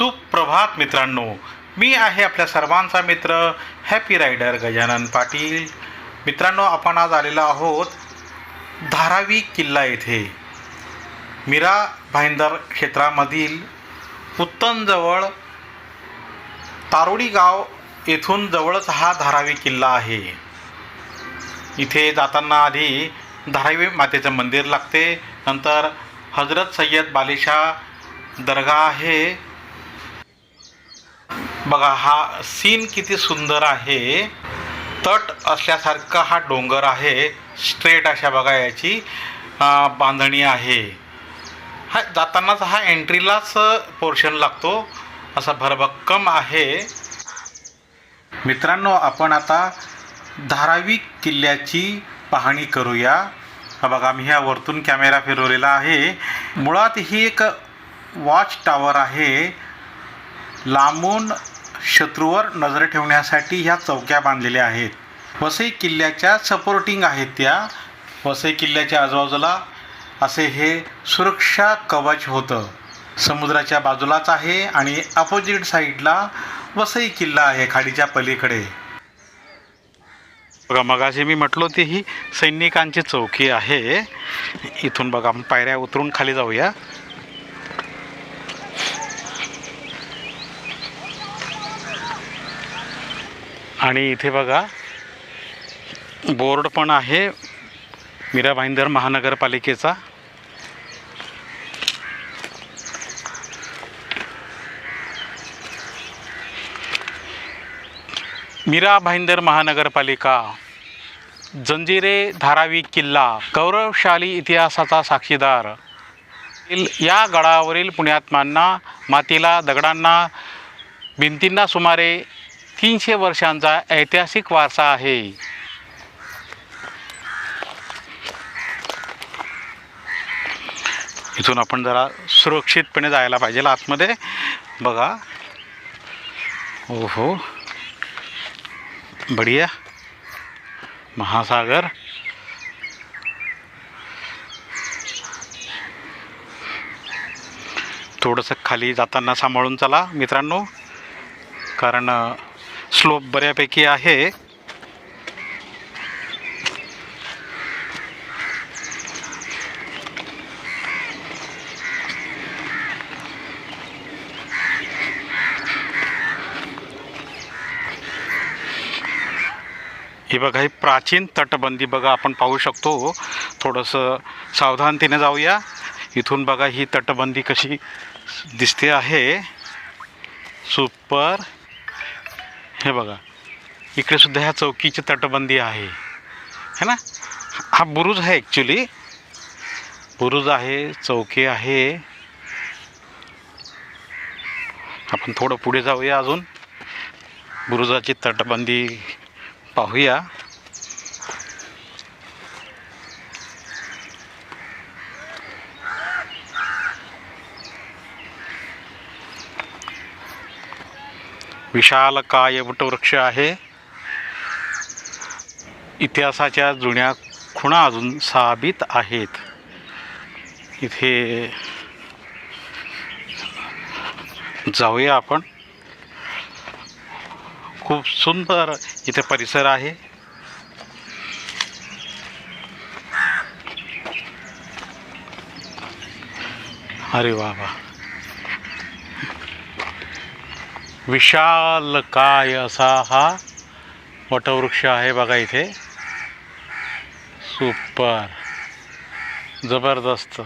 सुप्रभात मित्रांनो. मी आहे आपल्या सर्वांचा मित्र हॅपी रायडर गजानन पाटील. मित्रांनो आपण आज आलेलो आहोत धारावी किल्ला येथे. मीरा भाईंदर क्षेत्रामधील उत्तनजवळ तारोडी गाव येथून जवळच हा धारावी किल्ला आहे. इथे जाताना आधी धारावी मातेचं मंदिर लागते. नंतर हजरत सय्यद बालिशा दर्गा आहे. बघा हा सीन किती सुंदर आहे. तट असल्यासारखा हा डोंगर आहे. स्ट्रेट अशा बघा याची बांधणी आहे. हा जातानाच हा एंट्रीलाच पोर्शन लागतो. असा भरभक्कम आहे. मित्रांनो आपण आता धारावी किल्ल्याची पाहणी करूया. हा बघा मी ह्या वरतून कॅमेरा फिरवलेला आहे. मुळात ही एक वॉच टॉवर आहे. लांबून शत्रूवर नजर ठेवण्यासाठी ह्या चौक्या बांधलेल्या आहेत. वसई किल्ल्याच्या सपोर्टिंग आहेत त्या. वसई किल्ल्याच्या आजूबाजूला असे हे सुरक्षा कवच होतं. समुद्राच्या बाजूलाच आहे आणि अपोजिट साईडला वसई किल्ला आहे खाडीच्या पलीकडे. बघा मगाशी मी म्हटलो ती ही सैनिकांची चौकी आहे. इथून बघा आपण पायऱ्या उतरून खाली जाऊया. आणि इथे बघा बोर्ड पण आहे मीरा भाईंदर महानगरपालिकेचा. मीरा भाईंदर महानगरपालिका जंजिरे धारावी किल्ला गौरवशाली इतिहासाचा साक्षीदार. इल- या गडावरील पुण्यात्मांना मातीला दगडांना भिंतींना सुमारे तीनशे वर्षांचा ऐतिहासिक वारसा आहे. इथून आपण जरा सुरक्षितपणे जायला पाहिजे आतमध्ये. बघा. ओहो. हो बढिया. महासागर. थोडंसं खाली जाताना सांभाळून चला मित्रांनो. कारण स्लोप बऱ्यापैकी आहे. ही बघा ही प्राचीन तटबंदी बघा आपण पाहू शकतो. थोडंसं सावधानतेने जाऊया. इथून बघा ही तटबंदी कशी दिसते आहे. सुपर. हे बघा इकडे सुद्धा ह्या चौकीची तटबंदी आहे. है ना? हा बुरुज आहे ॲक्च्युली बुरुज आहे चौकी आहे. आपण थोडं पुढे जाऊया अजून. बुरुजाची तटबंदी पाहूया. विशाल काय वटवृक्ष आहे. इतिहासाच्या जुन्या खुणा अजून साबित आहेत. इथे जाऊया आपण. खूप सुंदर इथे परिसर आहे. अरे वा वा. विशाल काय असा हा वटवृक्ष आहे बघा इथे. सुपर. जबरदस्त.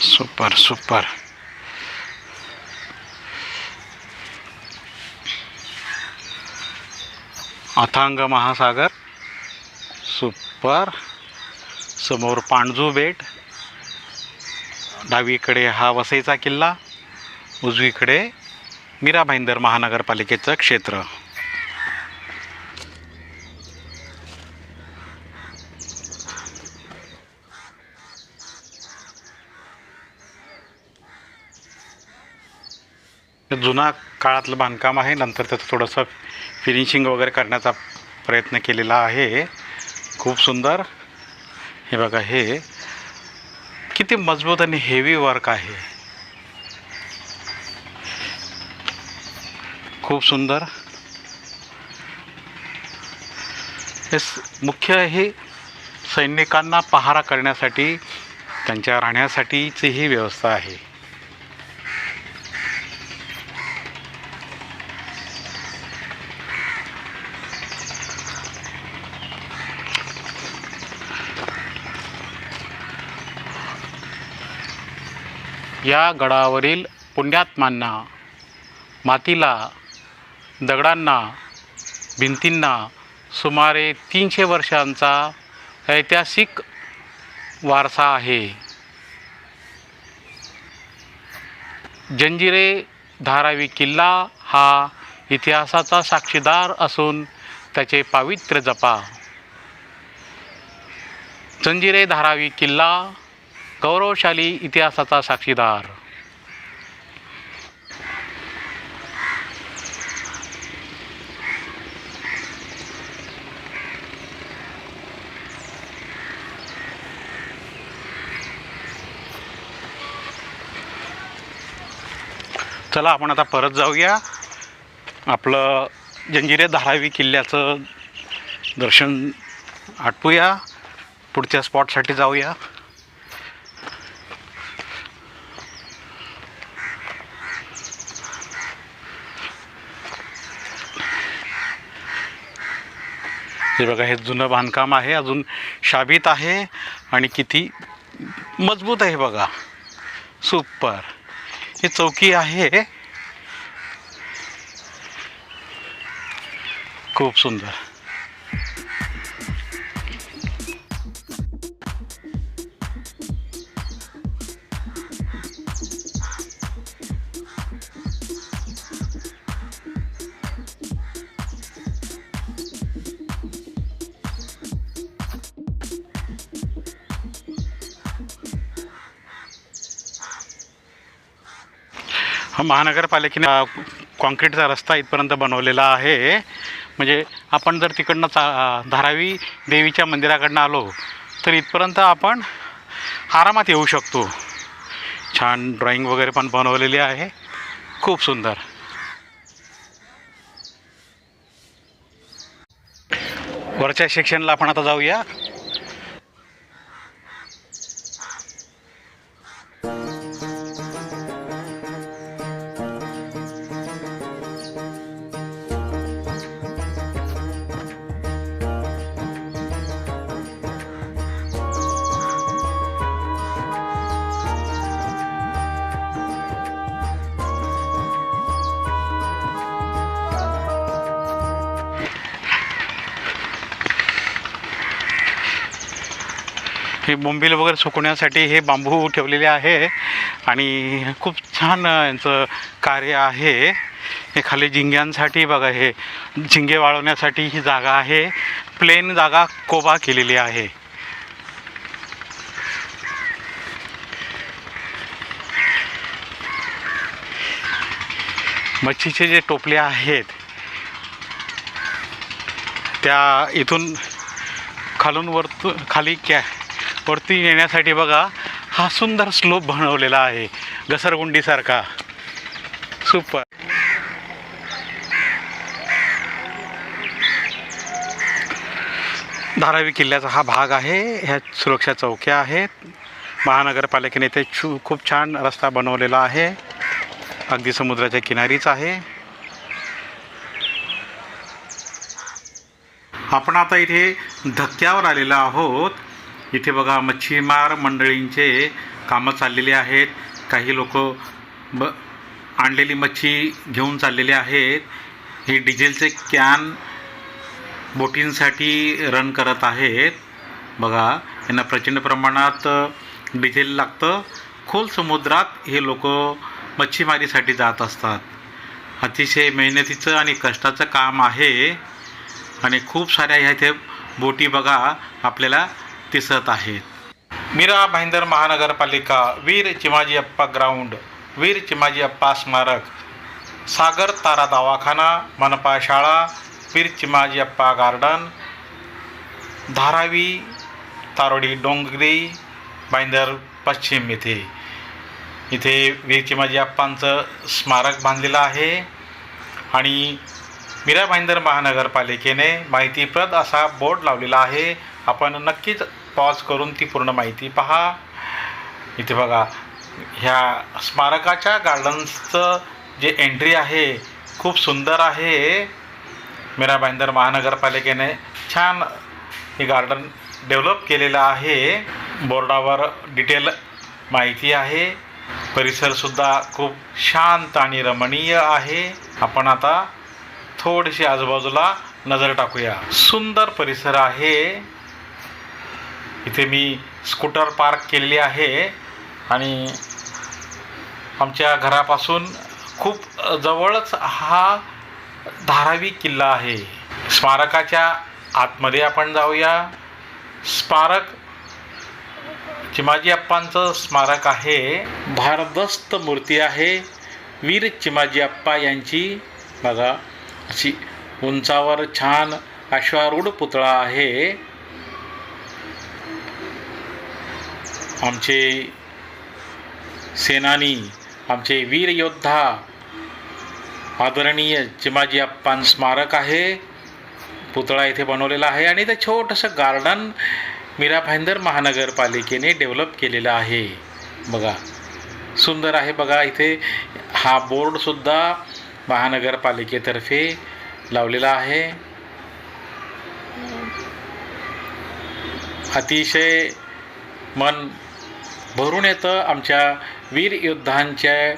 सुपर सुपर अथांग महासागर. सुपर समोर पाणजू बेट. डावीकडे हा वसईचा किल्ला. उजवीकडे मीरा भाईंदर महानगरपालिकेचं क्षेत्र. जुना काळातलं बांधकाम आहे. नंतर त्याचं थोडंसं फिनिशिंग वगैरे करण्याचा प्रयत्न केलेला आहे. खूप सुंदर. हे बघा हे किती मजबूत आणि हेवी वर्क आहे. खूप सुंदर. हे स- मुख्य हे सैनिकांना पहारा करण्यासाठी त्यांच्या राहण्यासाठीची ही व्यवस्था आहे. या गडावरील पुण्यात्मांना मातीला दगडांना भिंतींना सुमारे तीनशे वर्षांचा ऐतिहासिक वारसा आहे. जंजिरे धारावी किल्ला हा इतिहासाचा साक्षीदार असून त्याचे पावित्र्य जपा. जंजिरे धारावी किल्ला गौरवशाली इतिहासाचा साक्षीदार. चला आपण आता परत जाऊया. आपलं जंजिरे धारावी किल्ल्याचं दर्शन आटपूया. पुढच्या स्पॉटसाठी जाऊया. हे बघा हे जुनं बांधकाम आहे अजून शाबीत आहे आणि किती मजबूत आहे बघा. सुपर. ही चौकी आहे. खूप सुंदर. महानगरपालिकेने काँक्रीटचा कॉन्क्रीटचा रस्ता इथपर्यंत बनवलेला आहे. म्हणजे आपण जर तिकडनं चा धारावी देवीच्या मंदिराकडनं आलो तर इथपर्यंत आपण आरामात येऊ शकतो. छान ड्रॉइंग वगैरे पण बनवलेली आहे. खूप सुंदर. वरच्या सेक्शनला आपण आता जाऊया. हे बोंबील वगैरे सुकवण्यासाठी हे बांबू ठेवलेले आहे. आणि खूप छान यांचं कार्य आहे. हे खाली झिंग्यांसाठी बघा हे झिंगे वाळवण्यासाठी ही जागा आहे. प्लेन जागा कोबा केलेली आहे. मच्छीचे जे टोपले आहेत त्या इथून खालून वरतून खाली कॅ वरती येण्यासाठी बघा हा सुंदर स्लोप बनवलेला आहे. घसरगुंडीसारखा. सुपर धारावी किल्ल्याचा हा भाग आहे. ह्या सुरक्षा चौक्या आहेत. महानगरपालिकेने ते छू खूप छान रस्ता बनवलेला आहे. अगदी समुद्राच्या किनारीच आहे. आपण आता इथे धक्क्यावर आलेलो आहोत. इथे बघा मच्छीमार मंडळींचे कामं चाललेली आहेत. काही लोक ब आणलेली मच्छी घेऊन चाललेले आहेत. हे डिझेलचे कॅन बोटींसाठी रन करत आहेत. बघा यांना प्रचंड प्रमाणात डिझेल लागतं. खोल समुद्रात हे लोक मच्छीमारीसाठी जात असतात. अतिशय मेहनतीचं आणि कष्टाचं काम आहे. आणि खूप साऱ्या ह्या इथे बोटी बघा आपल्याला दिसत आहेत. मीरा भाईंदर महानगरपालिका वीर चिमाजी अप्पा ग्राउंड वीर चिमाजी अप्पा स्मारक सागर तारा दवाखाना मनपा शाळा वीर चिमाजी अप्पा गार्डन धारावी तारोडी डोंगरी भाईंदर पश्चिम येथे. इथे वीर चिमाजी अप्पांचं स्मारक बांधलेलं आहे आणि मीरा भाईंदर महानगरपालिकेने माहितीप्रद असा बोर्ड लावलेला आहे. आपण नक्कीच पॉज करून ती पूर्ण माहिती पहा. इथे बघा ह्या स्मारकाच्या गार्डन्सचं जे एंट्री आहे खूप सुंदर आहे. मीरा भाईंदर महानगरपालिकेने छान हे गार्डन डेव्हलप केलेलं आहे. बोर्डावर डिटेल माहिती आहे. परिसरसुद्धा खूप शांत आणि रमणीय आहे. आपण आता थोडीशी आजूबाजूला नजर टाकूया. सुंदर परिसर आहे. इथे मी स्कूटर पार्क केलेली आहे आणि आमच्या घरापासून खूप जवळच हा धारावी किल्ला आहे. स्मारकाच्या आतमध्ये आपण जाऊया. स्मारक चिमाजी अप्पांचं स्मारक आहे. भारदस्त मूर्ती आहे. वीर चिमाजी अप्पा यांची बघा अशी उंचावर छान अश्वारूढ पुतळा आहे. आमचे सेनानी आमचे वीर योद्धा आदरणीय चिमाजी अप्पान स्मारक आहे. पुतळा इथे बनवलेला आहे आणि ते छोटंसं गार्डन मीरा भाईंदर महानगरपालिकेने डेव्हलप केलेलं आहे. बघा सुंदर आहे बघा इथे. हा बोर्डसुद्धा महानगरपालिकेतर्फे लावलेला आहे. अतिशय मन भरून येतं आमच्या वीर योद्धांचे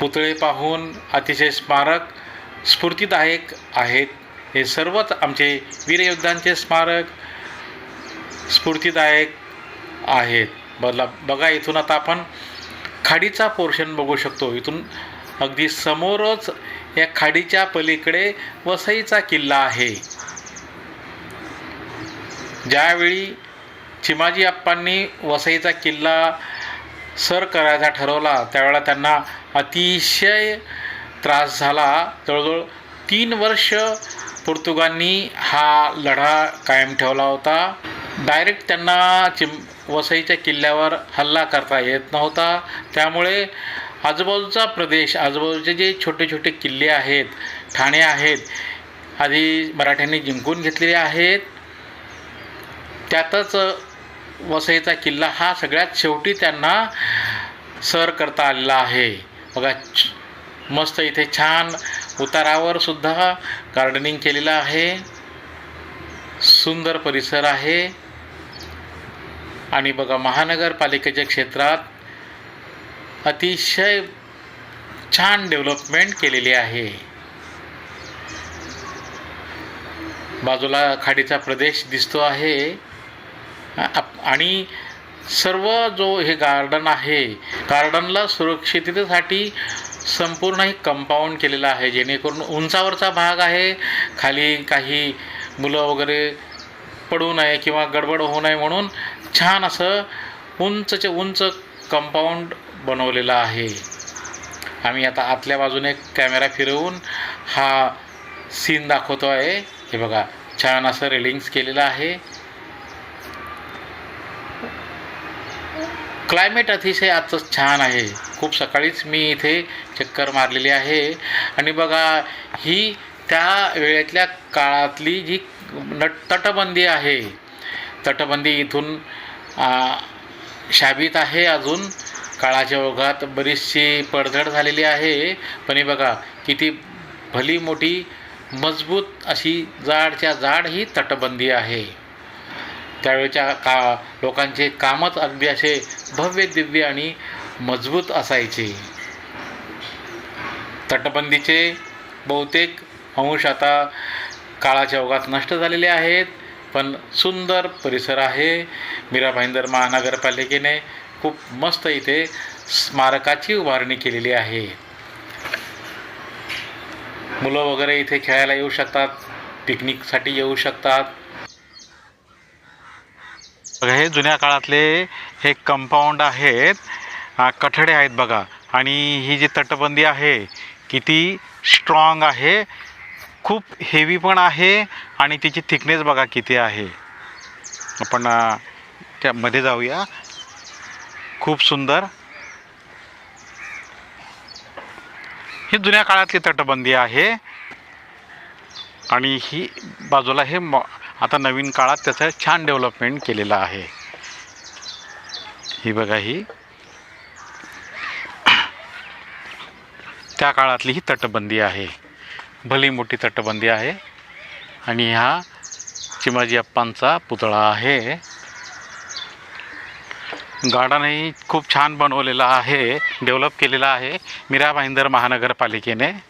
पुतळे पाहून अतिशय स्मारक स्फूर्तीदायक आहेत. हे सर्वच आमचे वीरयोद्धांचे स्मारक स्फूर्तीदायक आहेत. बला बघा इथून आता आपण खाडीचा पोर्शन बघू शकतो. इथून अगदी समोरच या खाडीच्या पलीकडे वसईचा किल्ला आहे. ज्यावेळी चिमाजी आप्पांनी वसईचा किल्ला सर करायचा ठरवला. त्यावेळेला त्यांना अतिशय त्रास झाला. जवळजवळ तीन वर्ष पोर्तुगांनी हा लढा कायम ठेवला होता. डायरेक्ट त्यांना चिम वसईच्या किल्ल्यावर हल्ला करता येत नव्हता. त्यामुळे आजूबाजूचा प्रदेश आजूबाजूचे जे छोटे छोटे किल्ले आहेत ठाणे आहेत आधी मराठ्यांनी जिंकून घेतलेले आहेत. त्यातच वसईचा किल्ला हा सगळ्यात शेवटी त्यांना सर करता आलेला आहे. बघा मस्त इथे छान उतारावर सुद्धा गार्डनिंग केलेलं आहे. सुंदर परिसर आहे. आणि बघा महानगरपालिकेच्या क्षेत्रात अतिशय छान डेव्हलपमेंट केलेली आहे. बाजूला खाडीचा प्रदेश दिसतो आहे. आप- आणि सर्व जो हे गार्डन आहे गार्डनला सुरक्षिततेसाठी संपूर्ण हे कंपाऊंड केलेलं आहे. जेणेकरून उंचावरचा भाग आहे खाली काही मुलं वगैरे पडू नये किंवा गडबड होऊ नये म्हणून छान असं उंचचे उंच कंपाऊंड बनवलेलं आहे. आम्ही आता आतल्या बाजूने कॅमेरा फिरवून हा सीन दाखवतो आहे हे बघा छान असं रेलिंग्स केलेलं आहे. क्लायमेट अतिशय आजचं छान आहे. खूप सकाळीच मी इथे चक्कर मारलेली आहे. आणि बघा ही त्या वेळेतल्या काळातली जी नट तटबंदी आहे. तटबंदी इथून शाबीत आहे अजून. काळाच्या ओघात बरीचशी पडझड झालेली आहे. पण हे बघा किती भली मोठी मजबूत अशी जाडच्या जाड ही तटबंदी आहे. त्यावेळच्या का लोकांचे कामच अगदी असे भव्य दिव्य आणि मजबूत असायचे. तटबंदीचे बहुतेक अंश आता काळाच्या ओघात नष्ट झालेले आहेत पण सुंदर परिसर आहे. मीरा भाईंदर महानगरपालिकेने खूप मस्त इथे स्मारकाची उभारणी केलेली आहे. मुलं वगैरे इथे खेळायला येऊ शकतात पिकनिकसाठी येऊ शकतात. बघा हे जुन्या काळातले हे कंपाऊंड आहेत. कठडे आहेत बघा. आणि ही जी तटबंदी आहे किती स्ट्रॉंग आहे. खूप हेवी पण आहे आणि तिची थिकनेस बघा किती आहे. आपण त्यामध्ये जाऊया. खूप सुंदर. ही जुन्या काळातली तटबंदी आहे. आणि ही बाजूला हे म आता नवीन काळात त्याचं छान डेव्हलपमेंट केलेलं आहे. ही बघा ही. त्या काळातली ही तटबंदी आहे. भली मोठी तटबंदी आहे. आणि हा चिमाजी अप्पांचा पुतळा आहे. गार्डनही खूप छान बनवलेला आहे डेव्हलप केलेला आहे. मीरा भाईंदर महानगरपालिकेने.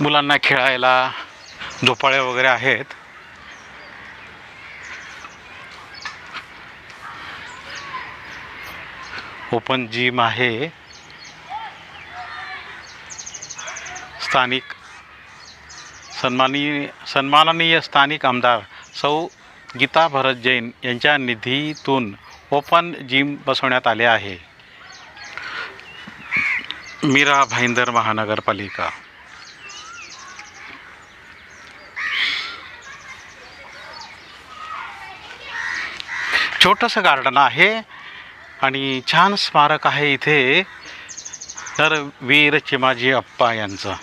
मुलांना खेळायला झोपाळे वगैरे आहेत. ओपन जिम आहे. स्थानिक सन्मानीय सन्माननीय स्थानिक आमदार सौ गीता भरत जैन यांच्या निधीतून ओपन जिम बसवण्यात आले आहे. मीरा भाईंदर महानगरपालिका. छोटंसं गार्डन आहे आणि छान स्मारक आहे इथे. तर वीर चिमाजी अप्पा यांचं.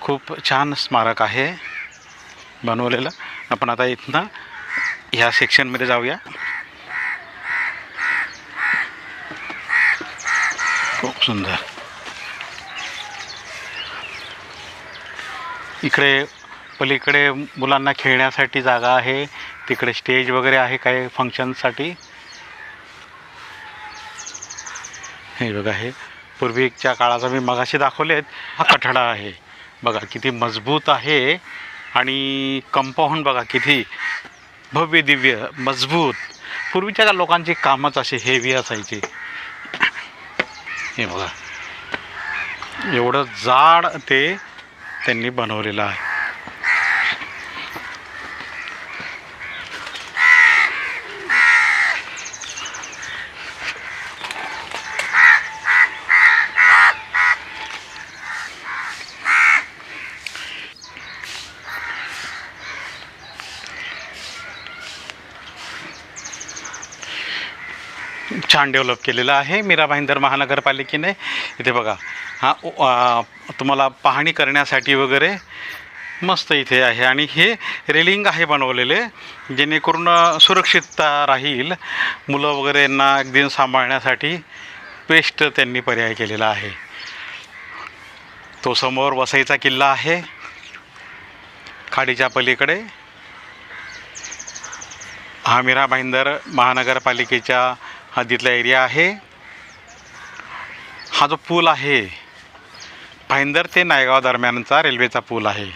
खूप छान स्मारक आहे बनवलेलं. आपण आता इथनं ह्या सेक्शनमध्ये जाऊया. खूप सुंदर. इकडे पलीकडे मुलांना खेळण्यासाठी जागा आहे. तिकडे स्टेज वगैरे आहे काही फंक्शनसाठी हे बघा हे पूर्वीच्या काळाचा मी मगाशी दाखवलेत. हा कठडा आहे. बघा किती मजबूत आहे. आणि कंपाऊंड बघा किती भव्य दिव्य मजबूत. पूर्वीच्या लोकांची कामच असे हेवी असायची. हे बघा. एवढं जाड ते त्यांनी बनवलेलं आहे. छान डेव्हलप केलेलं आहे मीरा भाईंदर महानगरपालिकेने. इथे बघा हा तुम्हाला पाहणी करण्यासाठी वगैरे मस्त इथे आहे. आणि हे रेलिंग आहे बनवलेले जेणेकरून सुरक्षितता राहील. मुलं वगैरे यांना अगदी सांभाळण्यासाठी बेस्ट त्यांनी पर्याय केलेला आहे. तो समोर वसईचा किल्ला आहे खाडीच्या पलीकडे. हा मीरा भाईंदर महानगरपालिकेच्या हद्दीतला एरिया आहे. हा जो पूल आहे भाईंदर ते नायगाव दरम्यानचा रेल्वेचा पूल आहे.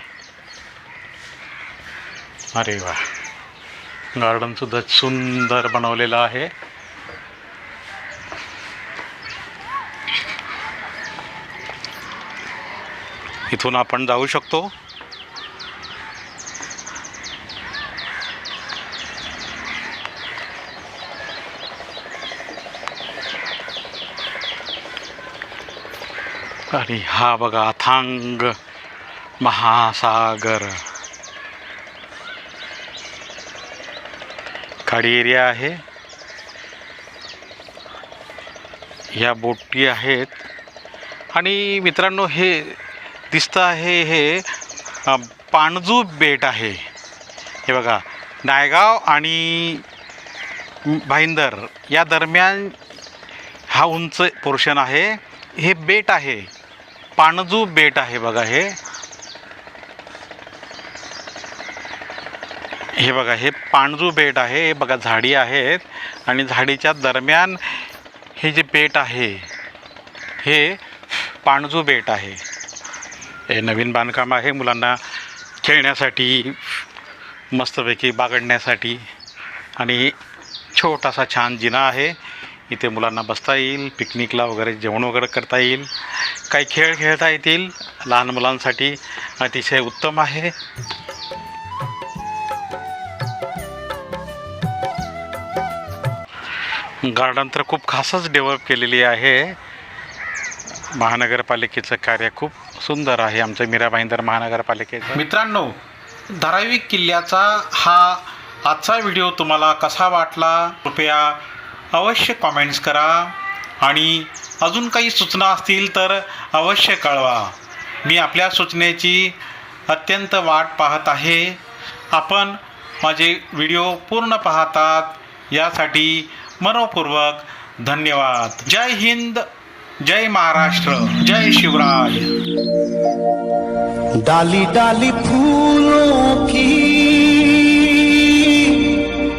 अरे वा. गार्डनसुद्धा सुंदर बनवलेलं आहे. इथून आपण जाऊ शकतो. आणि हा बघा अथांग महासागर. खाडी एरिया आहे. ह्या बोटी आहेत. आणि मित्रांनो हे दिसतं आहे हे पाणजू बेट आहे. हे बघा नायगाव आणि भाईंदर या दरम्यान हा उंच पोर्शन आहे. हे बेट आहे. पाणजू बेट आहे बघा हे. हे बघा हे पाणजू बेट आहे हे बघा झाडी आहेत आणि झाडीच्या दरम्यान हे जे बेट आहे हे पाणजू बेट आहे. हे नवीन बांधकाम आहे मुलांना खेळण्यासाठी मस्तपैकी बागडण्यासाठी आणि छोटासा छान जिना आहे. इथे मुलांना बसता येईल पिकनिकला वगैरे जेवण वगैरे करता येईल. काही खेळ खेळता येतील. लहान मुलांसाठी अतिशय उत्तम आहे. गार्डन तर खूप खासच डेव्हलप केलेली आहे. महानगरपालिकेचं कार्य खूप सुंदर आहे. आमच्या मीरा भाईंदर महानगरपालिकेचं. मित्रांनो धारावी किल्ल्याचा हा आजचा व्हिडिओ तुम्हाला कसा वाटला? कृपया अवश्य कॉमेंट्स करा आणि अजून काही सूचना असतील तर अवश्य कळवा. मी आपल्या सूचनेची अत्यंत वाट पाहत आहे. आपण माझे व्हिडिओ पूर्ण पाहतात. यासाठी मनपूर्वक धन्यवाद. जय हिंद जय महाराष्ट्र जय शिवराय. डाली डाली फूलों की